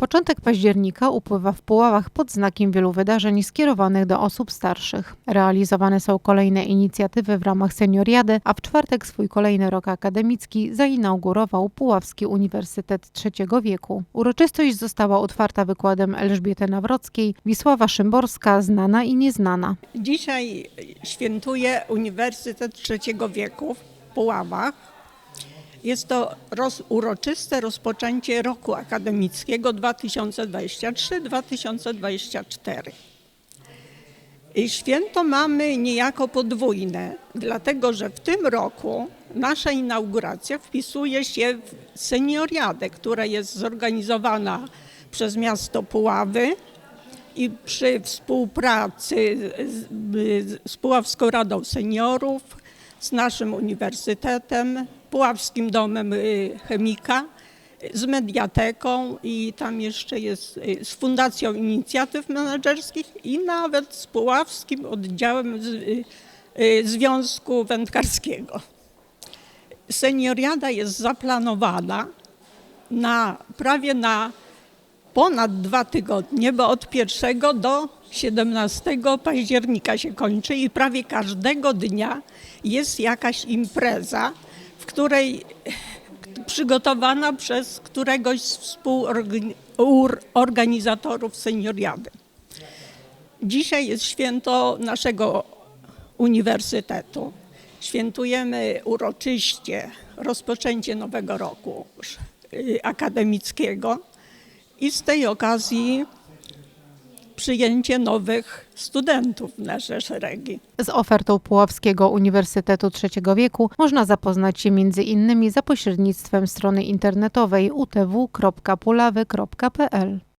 Początek października upływa w Puławach pod znakiem wielu wydarzeń skierowanych do osób starszych. Realizowane są kolejne inicjatywy w ramach Senioriady, a w czwartek swój kolejny rok akademicki zainaugurował Puławski Uniwersytet Trzeciego Wieku. Uroczystość została otwarta wykładem Elżbiety Nawrockiej, Wisława Szymborska, znana i nieznana. Dzisiaj świętuje Uniwersytet Trzeciego Wieku w Puławach. Jest to roz, uroczyste rozpoczęcie roku akademickiego 2023-2024. I Święto mamy niejako podwójne, dlatego że w tym roku nasza inauguracja wpisuje się w senioriadę, która jest zorganizowana przez miasto Puławy i przy współpracy z, z Puławską Radą Seniorów, z naszym uniwersytetem, Puławskim Domem y, Chemika, z Mediateką i tam jeszcze jest y, z Fundacją Inicjatyw Menedżerskich i nawet z Puławskim Oddziałem y, Związku Wędkarskiego. Senioriada jest zaplanowana na prawie na ponad dwa tygodnie, bo od 1 do 17 października się kończy i prawie każdego dnia jest jakaś impreza, której przygotowana przez któregoś z współorganizatorów senioriady. Dzisiaj jest święto naszego uniwersytetu. Świętujemy uroczyście rozpoczęcie nowego roku akademickiego i z tej okazji przyjęcie nowych studentów w nasze szeregi. Z ofertą Puławskiego Uniwersytetu Trzeciego Wieku można zapoznać się między innymi za pośrednictwem strony internetowej utw.pulawy.pl.